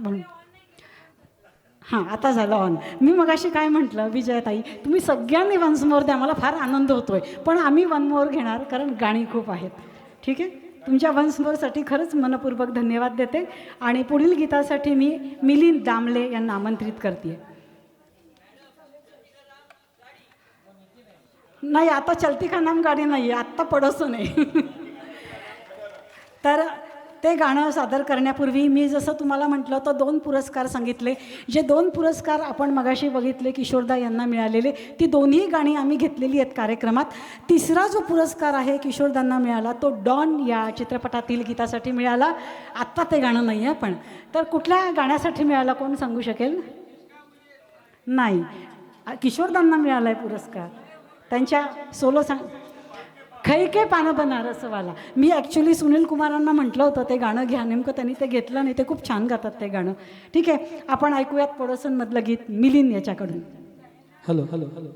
म्हणून. हां आता झालं ऑन मी मगाशी काय म्हटलं विजयाताई तुम्ही सगळ्यांनी वन्स मोर द्या मला फार आनंद होतो आहे पण आम्ही वन मोर घेणार कारण गाणी खूप आहेत. ठीक आहे? तुमच्या वन्स मोरसाठी खरंच मनपूर्वक धन्यवाद देते. आणि पुढील गीतासाठी मी मिलिंद दामले यांना आमंत्रित करते नाही आता चलती का नाम गाडी नाही आहे आत्ता पडोसो नाही तर ते गाणं सादर करण्यापूर्वी मी जसं तुम्हाला म्हटलं तर दोन पुरस्कार सांगितले. जे दोन पुरस्कार आपण मगाशी बघितले किशोरदा यांना मिळालेले ती दोन्ही गाणी आम्ही घेतलेली आहेत कार्यक्रमात. तिसरा जो पुरस्कार आहे किशोरदांना मिळाला तो डॉन या चित्रपटातील गीतासाठी मिळाला. आत्ता ते गाणं नाही आहे पण. तर कुठल्या गाण्यासाठी मिळाला कोण सांगू शकेल? नाही. किशोरदांना मिळाला आहे पुरस्कार. त्यांच्या सोलो सांग खै के पानं बनारसवाला. मी ॲक्च्युली सुनील कुमारांना म्हटलं होतं ते गाणं घ्या. नेमकं त्यांनी ते घेतलं नाही. ते खूप छान गातात ते गाणं. ठीक आहे आपण ऐकूयात पडोसनमधलं गीत मिलिन याच्याकडून. Hello hello hello.